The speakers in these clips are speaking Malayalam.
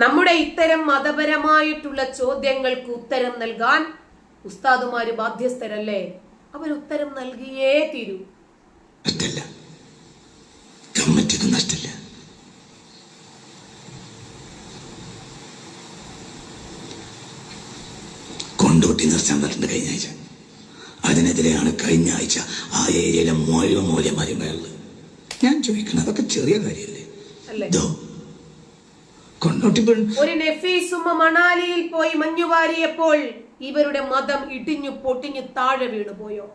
നമ്മുടെ ഇത്തരം മതപരമായിട്ടുള്ള ചോദ്യങ്ങൾക്ക് ഉത്തരം നൽകാൻ ഉസ്താദുമാര് ബാധ്യസ്ഥരല്ലേ? അവർ ഉത്തരം നൽകിയേ തീരൂ. കമ്മിറ്റിക്ക് കൊണ്ടോട്ടി കഴിഞ്ഞ ആഴ്ച. അതിനെതിരെയാണ് കഴിഞ്ഞ ആഴ്ച ആ ഏരിയയിലെ മോരോ മൂല്യമാരും കയറുള്ളത് ഞാൻ ചോദിക്കണം അതൊക്കെ ചെറിയ കാര്യമല്ലേ? കൊണ്ടോട്ടി പെൺ ഒരു നഫീസുമ്മ മണാലിയിൽ പോയി മഞ്ഞുവാരിയപ്പോൾ ഇവരുടെ മതം ഇടിഞ്ഞു പൊട്ടിഞ്ഞു താഴെ വീണു പോയോ.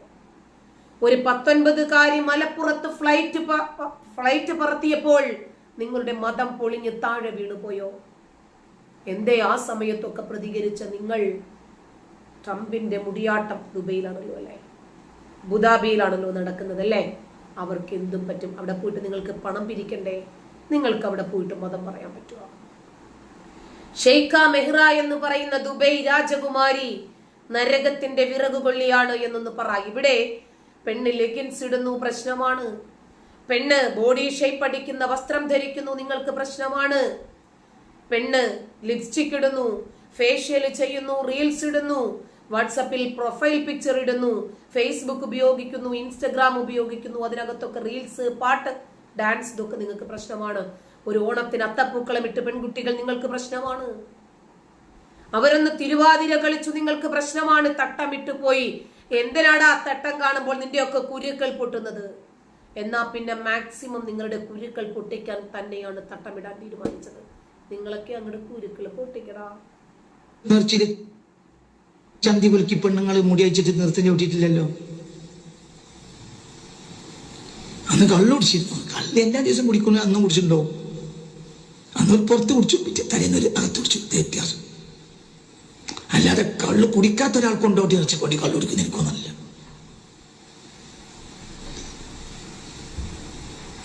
ഒരു പത്തൊൻപതുകാരി മലപ്പുറത്ത് ഫ്ലൈറ്റ് ഫ്ലൈറ്റ് പറത്തിയപ്പോൾ നിങ്ങളുടെ മതം പൊളിഞ്ഞ് താഴെ വീണു പോയോ. എന്തേ ആ സമയത്തൊക്കെ പ്രതികരിച്ച നിങ്ങൾ? ട്രംപിന്റെ മുടിയാട്ടം ദുബൈയിലാണല്ലോ അല്ലേ? ബുദാബിയിലാണല്ലോ നടക്കുന്നത് അല്ലേ? അവർക്ക് എന്തും പറ്റും. അവിടെ പോയിട്ട് നിങ്ങൾക്ക് പണം പിരിക്കണ്ടേ? നിങ്ങൾക്ക് അവിടെ പോയിട്ട് മതം പറയാൻ പറ്റുമോ ഷെയ്ഖ മെഹ്റ എന്ന് പറയുന്ന ദുബൈ രാജകുമാരി നരകത്തിന്റെ വിറകുകൊള്ളിയാണ് എന്നൊന്ന് പറ. ഇവിടെ പെണ്ണ് ലെഗിൻസ് ഇടുന്നു പ്രശ്നമാണ്. പെണ്ണ് ബോഡി ഷേപ്പ് അടിക്കുന്ന വസ്ത്രം ധരിക്കുന്നു നിങ്ങൾക്ക് പ്രശ്നമാണ്. പെണ്ണ് ലിപ്സ്റ്റിക് ഇടുന്നു ഫേഷ്യൽ ചെയ്യുന്നു റീൽസ് ഇടുന്നു വാട്സപ്പിൽ പ്രൊഫൈൽ പിക്ചർ ഇടുന്നു ഫേസ്ബുക്ക് ഉപയോഗിക്കുന്നു ഇൻസ്റ്റഗ്രാം ഉപയോഗിക്കുന്നു അതിനകത്തൊക്കെ റീൽസ് പാട്ട് ഡാൻസ് ഇതൊക്കെ നിങ്ങൾക്ക് പ്രശ്നമാണ്. ഒരു ഓണത്തിന് അത്തപ്പൂക്കളം ഇട്ട് പെൺകുട്ടികൾ നിങ്ങൾക്ക് പ്രശ്നമാണ്. അവരൊന്ന് തിരുവാതിര കളിച്ചു നിങ്ങൾക്ക് പ്രശ്നമാണ്. തട്ടമിട്ട് പോയി. എന്തിനാടാ തട്ടം കാണുമ്പോൾ നിന്റെയൊക്കെ കുരുക്കൾ പൊട്ടുന്നത്? എന്നാ പിന്നെ മാക്സിമം നിങ്ങളുടെ കുരുക്കൾ പൊട്ടിക്കാൻ തന്നെയാണ് തട്ടമിടാൻ തീരുമാനിച്ചത്. നിങ്ങളൊക്കെ അങ്ങോട്ട് കുരുക്കൾ പൊട്ടിക്കടാ. ചന്തി പുലുക്കി പെണ്ണുങ്ങൾ മുടി അയച്ചിട്ട് നിർത്തി ചവിട്ടിയിട്ടില്ലല്ലോ അന്ന് കള്ളു കുടിച്ചിരുന്നു. കള്ള് എല്ലാ ദിവസം കുടിക്കുന്നു അന്നും കുടിച്ചിട്ടുണ്ടോ അന്ന് ഒരു പുറത്ത് കുടിച്ചു പിറ്റേ തലേന്ന് ഒരു അകത്ത് കുടിച്ചു വ്യത്യാസം അല്ലാതെ കള്ള് കുടിക്കാത്ത ഒരാൾ കൊണ്ടോട്ടി ഇറച്ചി കൊണ്ടി കള്ളു കുടിക്കുന്ന എനിക്കൊന്നല്ല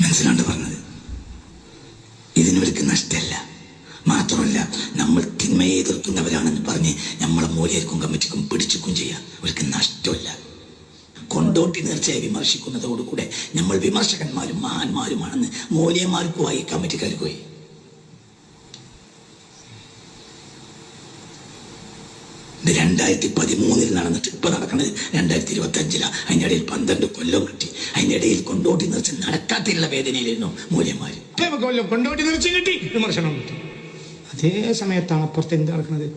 മനസ്സിലാണ്ട് പറഞ്ഞത്? ഇതിനവർക്ക് നഷ്ടമല്ല മാത്രമല്ല നമ്മൾ തിന്മയെ എതിർക്കുന്നവരാണെന്ന് പറഞ്ഞ് നമ്മളെ മൂലയർക്കും കമ്മിറ്റിക്കും പിടിച്ചുക്കും ചെയ്യാം. അവർക്ക് നഷ്ടമല്ല. കൊണ്ടോട്ടി നേർച്ചയെ വിമർശിക്കുന്നതോടുകൂടെ നമ്മൾ വിമർശകന്മാരും മഹാന്മാരുമാണെന്ന് മൂലയന്മാർക്കുമായി കമ്മിറ്റിക്കാർക്കുമായി ഇത് രണ്ടായിരത്തി പതിമൂന്നിൽ നടന്നിട്ട് ഇപ്പൊ നടക്കുന്നത് രണ്ടായിരത്തി ഇരുപത്തി അഞ്ചിലാണ് അതിന്റെ ഇടയിൽ പന്ത്രണ്ട് കൊല്ലം കിട്ടി. അതിന്റെ ഇടയിൽ കൊണ്ടോട്ടി നിർച്ച് നടക്കാത്തിലുള്ള വേദനയിലായിരുന്നു മൂല്യന്മാര്. കൊല്ലം കൊണ്ടോട്ടി നിർച്ച് കിട്ടി. വിമർശനം കിട്ടി. അതേ സമയത്താണ് അപ്പുറത്ത് എന്ത് നടക്കുന്നത്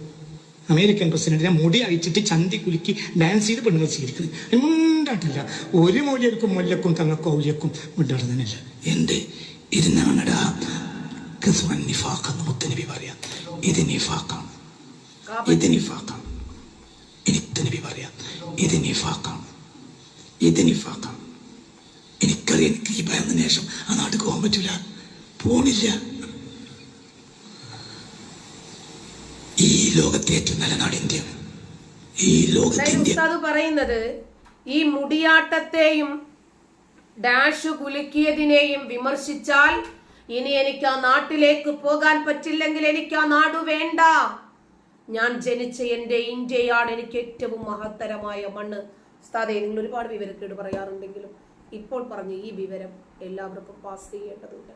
അമേരിക്കൻ പ്രസിഡന്റിനെ മുടി അഴിച്ചിട്ട് ചന്തി കുലുക്കി ഡാൻസ് ചെയ്ത് പെണ്ണുങ്ങൾ സ്വീകരിക്കുന്നത് ഉണ്ടായിട്ടില്ല ഒരു മൂല്യർക്കും മുല്ലക്കും തങ്ങൾക്കും ഔല്യക്കും മിണ്ടാടുന്നില്ല എന്ത്? ഇരുന്നാണടാ മുത്തനബി പറയാം. ഇത് നിഫാക്കാണ് ഇത് നിഫാഖാണ് എനിക്ക് നബി പറയാം. ഇത് നിഫാഖാണ്. ഇത് നിഫാഖാണ്. എനിക്കറിയാം എനിക്ക് ഈ ഭയന്ന ശേഷം ആ നാട്ടിൽ പോകാൻ പറ്റൂല. പോണില്ല. ഈ ലോകത്തെ ഏറ്റവും നല്ല നാട് ഇന്ത്യയാണ് ഈ ലോകത്തെ പറയുന്നത് ഈ മുടിയാട്ടത്തെയും ഡാഷ് കുലുക്കിയതിനെയും വിമർശിച്ചാൽ ഇനി എനിക്ക് ആ നാട്ടിലേക്ക് പോകാൻ പറ്റില്ലെങ്കിൽ എനിക്ക് ആ നാട് വേണ്ട. ഞാൻ ജനിച്ച എന്റെ ഇന്ത്യയാണ് എനിക്ക് ഏറ്റവും മഹത്തരമായ മണ്ണ്. ഉസ്താദെ നിങ്ങൾ ഒരുപാട് വിവരക്കേട് പറയാറുണ്ടെങ്കിലും ഇപ്പോൾ പറഞ്ഞ ഈ വിവരം എല്ലാവർക്കും പാസ് ചെയ്യേണ്ടതുണ്ട്.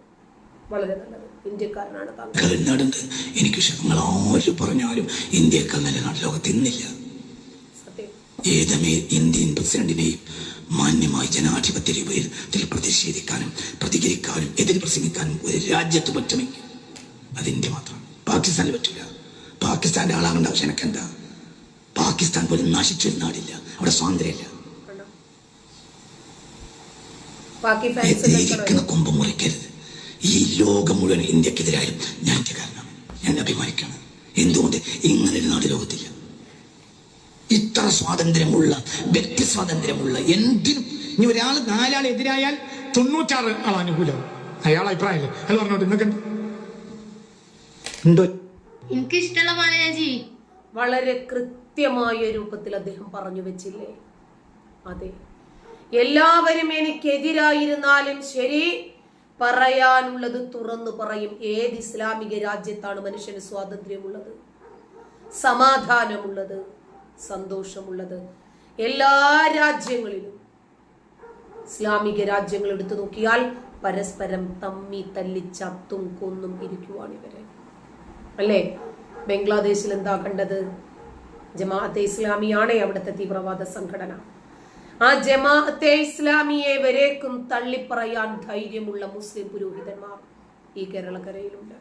വളരെ നല്ലത്. ഇന്ത്യക്കാരനാണ് താങ്കൾ. നാടുണ്ട് എനിക്ക് നിങ്ങൾ ആര് പറഞ്ഞാലും ഇന്ത്യയ്ക്ക് നല്ല നാട് ലോകത്ത് ഇന്നില്ല. സത്യം. ഏതമേ ഇന്ത്യൻ പ്രസിഡന്റിനെയും മാന്യമായി ജനാധിപത്യ രൂപത്തിൽ പ്രതിഷേധിക്കാനും പ്രതികരിക്കാനും എതിര് പ്രസംഗിക്കാനും ഒരു രാജ്യത്ത് പറ്റുമെങ്കിൽ അത് ഇന്ത്യ മാത്രമാണ് പാകിസ്ഥാനിൽ പറ്റില്ല പാകിസ്ഥാന്റെ ആളാകേണ്ട ആവശ്യം എനിക്കെന്താ? പാകിസ്ഥാൻ പോലും നശിച്ചൊരു നാടില്ല. അവിടെ സ്വാതന്ത്ര്യമില്ല. ഇരിക്കുന്ന? കൊമ്പ് മുറിക്കരുത്. ഈ ലോകം മുഴുവൻ ഇന്ത്യക്കെതിരായാലും ഞാൻ കാരണം ഞാൻ അഭിമാനിക്കണം. എന്തുകൊണ്ട് ഇങ്ങനെ ഒരു നാട് ലോകത്തില്ല? ഇത്ര സ്വാതന്ത്ര്യമുള്ള വ്യക്തി സ്വാതന്ത്ര്യമുള്ള എന്തിനും ഇനി ഒരാൾ നാലാൾ എതിരായാൽ തൊണ്ണൂറ്റാറ് ആൾ അനുകൂലം അയാൾ അഭിപ്രായമല്ലേ? അയാൾ പറഞ്ഞോട്ട് നിങ്ങൾക്ക് ഉണ്ടോ എനിക്ക് ഇഷ്ടമുള്ള പോലെ ഞാൻ വളരെ കൃത്യമായ രൂപത്തിൽ അദ്ദേഹം പറഞ്ഞു വെച്ചില്ലേ? അതെ. എല്ലാവരും എനിക്കെതിരായിരുന്നാലും ശരി. പറയാനുള്ളത് തുറന്നു പറയും. ഏത് ഇസ്ലാമിക രാജ്യത്താണ് മനുഷ്യന് സ്വാതന്ത്ര്യമുള്ളത്? സമാധാനമുള്ളത്? സന്തോഷമുള്ളത്? എല്ലാ രാജ്യങ്ങളിലും ഇസ്ലാമിക രാജ്യങ്ങൾ എടുത്തു നോക്കിയാൽ പരസ്പരം തമ്മി തല്ലി ചത്തും കൊന്നും ഇരിക്കുവാണ് ഇവർ. അല്ലേ? ബംഗ്ലാദേശിൽ എന്താ കണ്ടത്? ജമാഅത്തെ ഇസ്ലാമിയാണ് അവിടുത്തെ തീവ്രവാദ സംഘടന. ആ ജമാഅത്തെ ഇസ്ലാമിയെ വരേക്കും തള്ളിപ്പറയാൻ ധൈര്യമുള്ള മുസ്ലിം പുരോഹിതന്മാർ ഈ കേരളക്കരയിലുണ്ട്.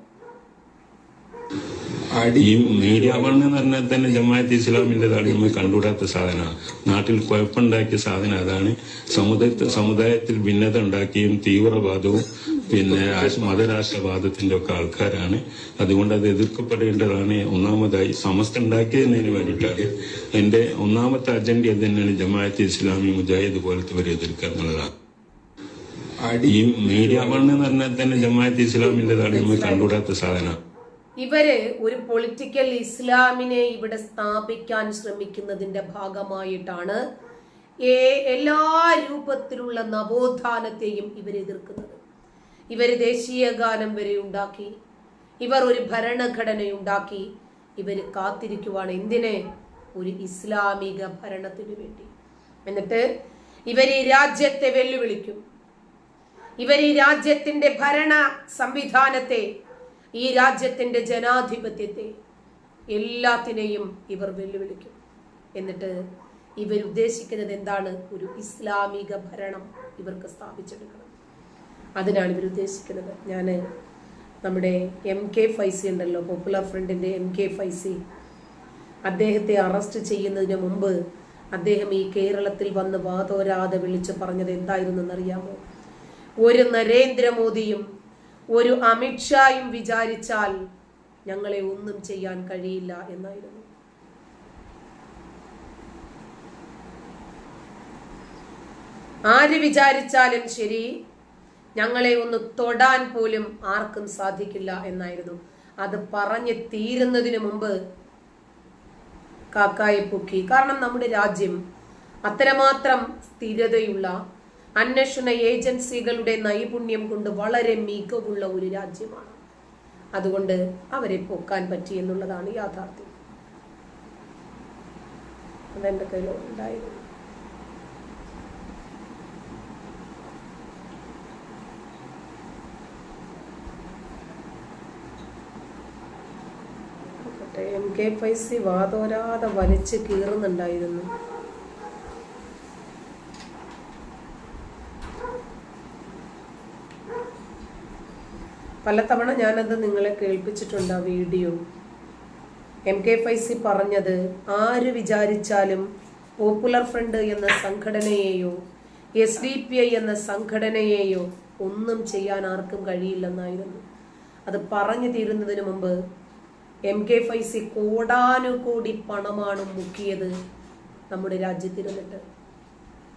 ഈ മീഡിയ എന്ന് പറഞ്ഞാൽ തന്നെ ജമാഅത്ത് ഇസ്ലാമിന്റെതാണ് നമ്മൾ കണ്ടുകൂടാത്ത സാധനമാണ്. നാട്ടിൽ കുഴപ്പമുണ്ടാക്കിയ സാധനം അതാണ്. സമുദായത്തിൽ സമുദായത്തിൽ ഭിന്നത ഉണ്ടാക്കിയും തീവ്രവാദവും പിന്നെ രാഷ്ട്ര- മതരാഷ്ട്രവാദത്തിന്റെ ഒക്കെ ആൾക്കാരാണ്. അതുകൊണ്ട് അത് എതിർക്കപ്പെടേണ്ടതാണ്. ഒന്നാമതായി സമസ്ത ഉണ്ടാക്കിയതിനു വേണ്ടിയിട്ടാണ്. എന്റെ ഒന്നാമത്തെ അജണ്ട തന്നെയാണ് ജമാഅത്ത് ഇസ്ലാമി മുജാഹിദ് പോലത്തെ എതിർക്കുക എന്നുള്ളതാണ്. ഈ മീഡിയ വണ്ണ് എന്ന് പറഞ്ഞാൽ തന്നെ ജമാഅത്ത് ഇസ്ലാമിന്റെതാണ് നമ്മൾ കണ്ടുകൂടാത്ത സാധനം ഇവർ ഒരു പൊളിറ്റിക്കൽ ഇസ്ലാമിനെ ഇവിടെ സ്ഥാപിക്കാൻ ശ്രമിക്കുന്നതിന്റെ ഭാഗമായിട്ടാണ് എല്ലാ രൂപത്തിലുള്ള നവോത്ഥാനത്തെയും ഇവർ എതിർക്കുന്നത് ഇവർ ദേശീയ ഗാനം വരെ ഉണ്ടാക്കി. ഇവർ ഒരു ഭരണഘടന ഉണ്ടാക്കി ഇവർ കാത്തിരിക്കുവാണ് എന്തിനെ? ഒരു ഇസ്ലാമിക ഭരണത്തിന് വേണ്ടി. എന്നിട്ട് ഇവർ ഈ രാജ്യത്തെ വെല്ലുവിളിക്കും. ഇവർ ഈ രാജ്യത്തിന്റെ ഭരണ സംവിധാനത്തെ ഈ രാജ്യത്തിന്റെ ജനാധിപത്യത്തെ എല്ലാത്തിനെയും ഇവർ വെല്ലുവിളിക്കും. എന്നിട്ട് ഇവർ ഉദ്ദേശിക്കുന്നത് എന്താണ്? ഒരു ഇസ്ലാമിക ഭരണം ഇവർക്ക് സ്ഥാപിച്ചെടുക്കണം. അതിനാണ് ഇവർ ഉദ്ദേശിക്കുന്നത്. ഞാൻ നമ്മുടെ എം കെ ഫൈസി ഉണ്ടല്ലോ പോപ്പുലർ ഫ്രണ്ടിന്റെ എം കെ ഫൈസി അദ്ദേഹത്തെ അറസ്റ്റ് ചെയ്യുന്നതിന് മുമ്പ് അദ്ദേഹം ഈ കേരളത്തിൽ വന്ന് വാതോരാതെ വിളിച്ചു പറഞ്ഞത് എന്തായിരുന്നു എന്നറിയാമോ ഒരു നരേന്ദ്രമോദിയും ഒരു അമിത്ഷായും വിചാരിച്ചാൽ ഞങ്ങളെ ഒന്നും ചെയ്യാൻ കഴിയില്ല എന്നായിരുന്നു. ആര് വിചാരിച്ചാലും ശരി ഞങ്ങളെ ഒന്ന് തൊടാൻ പോലും ആർക്കും സാധിക്കില്ല എന്നായിരുന്നു. അത് പറഞ്ഞ് തീരുന്നതിന് മുമ്പ് കാക്കായെ പൊക്കി. കാരണം നമ്മുടെ രാജ്യം അത്രമാത്രം സ്ഥിരതയുള്ള അന്വേഷണ ഏജൻസികളുടെ നൈപുണ്യം കൊണ്ട് വളരെ മികവുള്ള ഒരു രാജ്യമാണ്. അതുകൊണ്ട് അവരെ പൊക്കാൻ പറ്റി എന്നുള്ളതാണ് യാഥാർത്ഥ്യം. അതെന്റെ കയ്യിൽ ഉണ്ടായിരുന്നു. നോക്കട്ടെ, എം കെ ഫൈസി വാതോരാതെ വലിച്ച് കീറുന്നുണ്ടായിരുന്നു. പലതവണ ഞാനത് നിങ്ങളെ കേൾപ്പിച്ചിട്ടുണ്ട് ആ വീഡിയോ. എം കെ ഫൈസി പറഞ്ഞത് ആര് വിചാരിച്ചാലും പോപ്പുലർ ഫ്രണ്ട് എന്ന സംഘടനയെയോ എസ് ഡി പി ഐ എന്ന സംഘടനയെയോ ഒന്നും ചെയ്യാൻ ആർക്കും കഴിയില്ലെന്നായിരുന്നു. അത് പറഞ്ഞു തീരുന്നതിന് മുമ്പ് എം കെ ഫൈസി കോടാനുകോടി പണമാണ് മുക്കിയത് നമ്മുടെ രാജ്യത്തിരുന്നിട്ട്.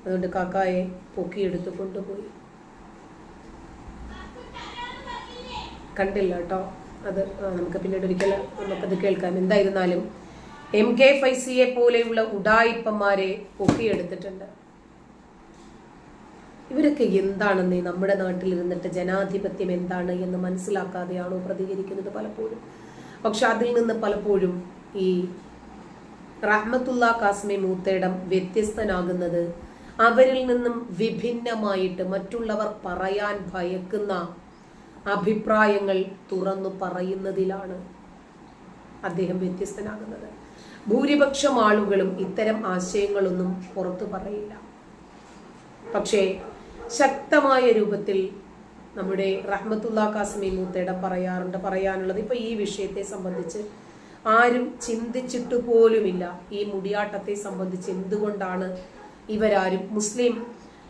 അതുകൊണ്ട് കാക്കായെ പൊക്കിയെടുത്ത് കൊണ്ടുപോയി. കണ്ടില്ല കേട്ടോ. അത് നമുക്ക് പിന്നീട് ഒരിക്കൽ നമുക്കത് കേൾക്കാം. എന്തായിരുന്നാലും എം കെ ഫൈസിയെ പോലെയുള്ള ഉടായിപ്പന്മാരെ പൊക്കിയെടുത്തിട്ടുണ്ട്. ഇവരൊക്കെ എന്താണെന്ന് നമ്മുടെ നാട്ടിൽ ഇരുന്നിട്ട് ജനാധിപത്യം എന്താണ് എന്ന് മനസ്സിലാക്കാതെയാണോ പ്രതികരിക്കുന്നത് പലപ്പോഴും? പക്ഷെ അതിൽ നിന്ന് പലപ്പോഴും ഈ റഹ്മത്തുള്ള കാസ്മി മൂത്തേടം വ്യത്യസ്തനാകുന്നത് അവരിൽ നിന്നും വിഭിന്നമായിട്ട് മറ്റുള്ളവർ പറയാൻ ഭയക്കുന്ന അഭിപ്രായങ്ങൾ തുറന്നു പറയുന്നതിലാണ് അദ്ദേഹം വ്യത്യസ്തനാകുന്നത്. ഭൂരിപക്ഷം ആളുകളും ഇത്തരം ആശയങ്ങളൊന്നും പുറത്തു പറയില്ല. പക്ഷേ ശക്തമായ രൂപത്തിൽ നമ്മുടെ റഹ്മത്തുല്ലാ ഖാസിമി മൂത്തയുടെ പറയാറുണ്ട് പറയാനുള്ളത് ഇപ്പൊ ഈ വിഷയത്തെ സംബന്ധിച്ച് ആരും ചിന്തിച്ചിട്ട് പോലുമില്ല. ഈ മുടിയാട്ടത്തെ സംബന്ധിച്ച് എന്തുകൊണ്ടാണ് ഇവരാരും മുസ്ലിം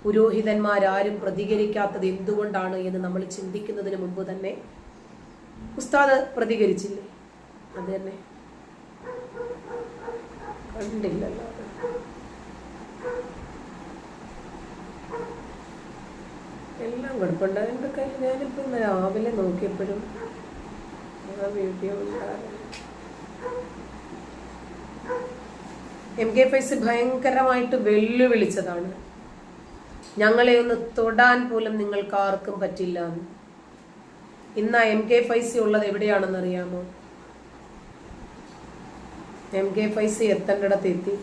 പുരോഹിതന്മാരാരും പ്രതികരിക്കാത്തത് എന്തുകൊണ്ടാണ് എന്ന് നമ്മൾ ചിന്തിക്കുന്നതിന് മുമ്പ് തന്നെ ഉസ്താദ് പ്രതികരിച്ചില്ലേ? അത് തന്നെ. കണ്ടില്ലല്ലോ അത്. എല്ലാം കുഴപ്പമുണ്ട് എന്റെ കയ്യിൽ ഞാനിപ്പോൾ ഇന്ന് രാവിലെ നോക്കിയപ്പോഴും ആ എം കെ ഫൈസി ഭയങ്കരമായിട്ട് വെല്ലുവിളിച്ചതാണ്. ഞങ്ങളെ ഒന്ന് തൊടാൻ പോലും നിങ്ങൾക്ക് ആർക്കും പറ്റില്ല. ഇന്ന് എം കെ ഫൈസി ഉള്ളത് എവിടെയാണെന്ന് അറിയാമോ എം കെ ഫൈസി എത്തേണ്ടിടത്ത് എത്തി.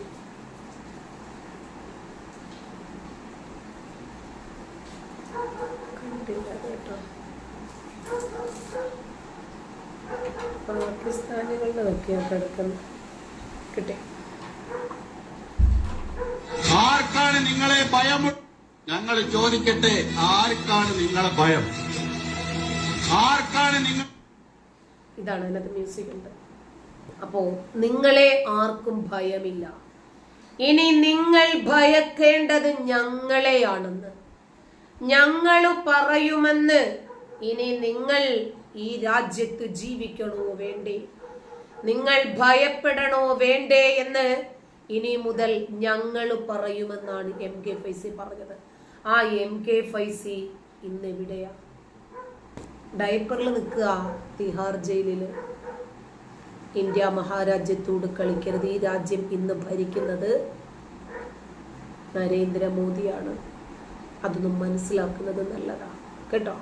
പാകിസ്ഥാനികളുടെ നോക്കിയാൽ കിടക്കുന്നു കിട്ടി. ആർക്കാണ് നിങ്ങളെ ഭയം? ഞങ്ങൾ ചോദിക്കട്ടെ ആർക്കാണ് നിങ്ങളെ ഭയം? ആർക്കാണ് നിങ്ങൾ ഇതാണ് അതിനകത്ത് മ്യൂസിക് ഉണ്ട്. അപ്പോ നിങ്ങളെ ആർക്കും ഭയമില്ല. ഇനി നിങ്ങൾ ഭയക്കേണ്ടത് ഞങ്ങളെയാണെന്ന്. ഞങ്ങൾ പറയുമെന്ന്. ഇനി നിങ്ങൾ ഈ രാജ്യത്ത് ജീവിക്കണോ വേണ്ടേ? നിങ്ങൾ ഭയപ്പെടണോ വേണ്ടേ എന്ന് ഇനി മുതൽ ഞങ്ങൾ പറയുമെന്നാണ് എം കെ ഫൈസി പറഞ്ഞത്. ആ എം കെ ഫൈസി ഇന്ന് എവിടെയാ? ഡയപ്പറിൽ നിൽക്കുക തിഹാർ ജയിലിൽ ഇന്ത്യ മഹാരാജ്യത്തോട് കളിക്കരുത്. ഈ രാജ്യം ഇന്ന് ഭരിക്കുന്നത് നരേന്ദ്രമോദിയാണ്. അതൊന്നും മനസ്സിലാക്കുന്നത് നല്ലതാണ്. കേട്ടോ?